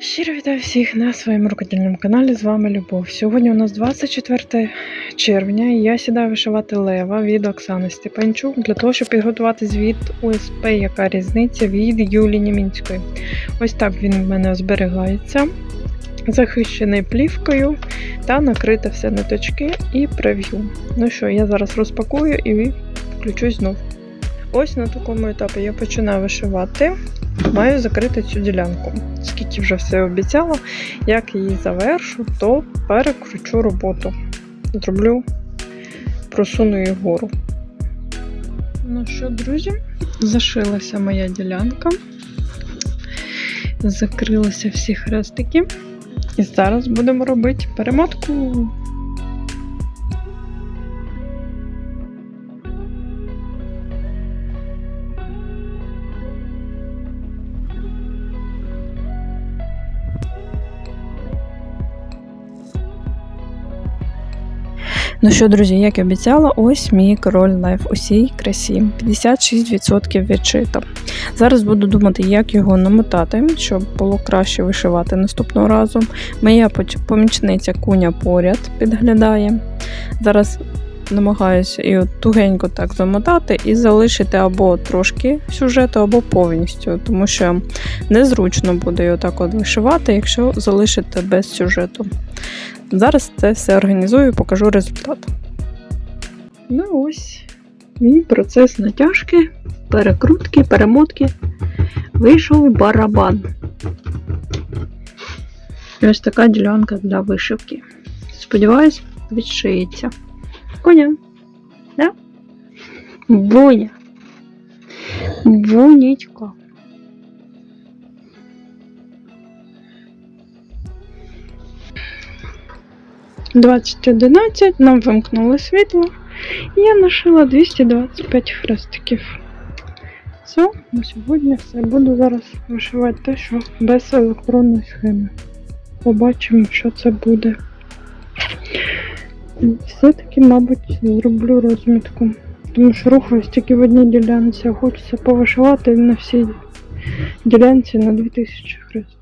Щиро вітаю всіх на своєму рукодільному каналі. З вами Любов. Сьогодні у нас 24 червня. і Я сідаю вишивати лева від Оксани Степанчук для того, щоб підготувати звіт УСП, яка різниця від Юлії Німінської. Ось так він в мене зберігається, захищений плівкою та накрите все ниточки і прев'ю. Ну що, я зараз розпакую і включусь знов. Ось на такому етапі я починаю вишивати. Маю закрити цю ділянку. Скільки вже все обіцяла, як її завершу, то перекручу роботу. Зроблю, просуну її вгору. Ну що, друзі, зашилася моя ділянка. Закрилися всі хрестики. І зараз будемо робити перемотку. Ну що, друзі, як і обіцяла, ось мій король лайф усій красі. 56% відшито. Зараз буду думати, як його намотати, щоб було краще вишивати наступного разу. Моя помічниця куня поряд підглядає. Зараз намагаюся і тугенько так замотати і залишити або трошки сюжету, або повністю, тому що незручно буде його так от вишивати, якщо залишити без сюжету. Зараз це все організую і покажу результат. Ну ось мій процес натяжки, перекрутки, перемотки. Вийшов барабан. І ось така ділянка для вишивки. Сподіваюсь, відшиється. Коня. Да? Буня! Бонічка. 20.11 нам вимкнули світло, і я нашила 225 хрестиків. Все, на сьогодні все. Буду зараз вишивати те, що без електронної схеми. Побачимо, що це буде. Все-таки, мабуть, зроблю розмітку. Тому що рухаюсь тільки в одній ділянці, хочеться повишивати на всій ділянці на 2000 хрестиків.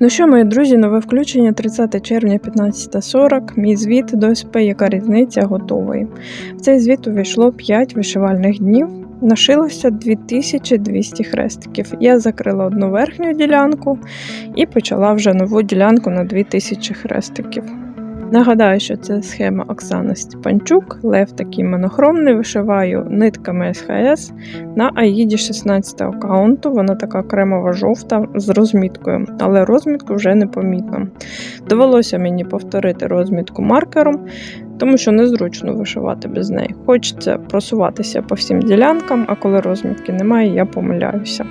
Ну що, мої друзі, нове включення 30 червня 15.40. Мій звіт до СП, яка різниця готовий. В цей звіт увійшло 5 вишивальних днів. Нашилося 2200 хрестиків. Я закрила одну верхню ділянку і почала вже нову ділянку на 2000 хрестиків. Нагадаю, що це схема Оксани Степанчук, лев такий монохромний, вишиваю нитками СХС на Аїді 16 аккаунту. Вона така кремова жовта з розміткою, але розмітку вже не помітно. Довелося мені повторити розмітку маркером, тому що незручно вишивати без неї. Хочеться просуватися по всім ділянкам, а коли розмітки немає, я помиляюся.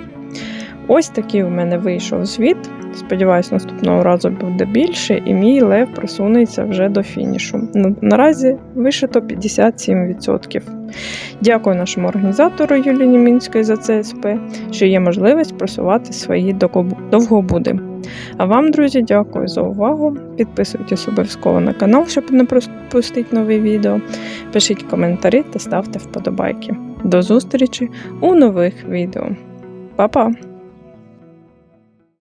Ось такий у мене вийшов звіт. Сподіваюсь, наступного разу буде більше, і мій лев просунеться вже до фінішу. Наразі вишито 57%. Дякую нашому організатору Юліні Мінської за ЦСП, що є можливість просувати свої довгобуди. А вам, друзі, дякую за увагу. Підписуйтесь обов'язково на канал, щоб не пропустити нові відео. Пишіть коментарі та ставте вподобайки. До зустрічі у нових відео. Па-па!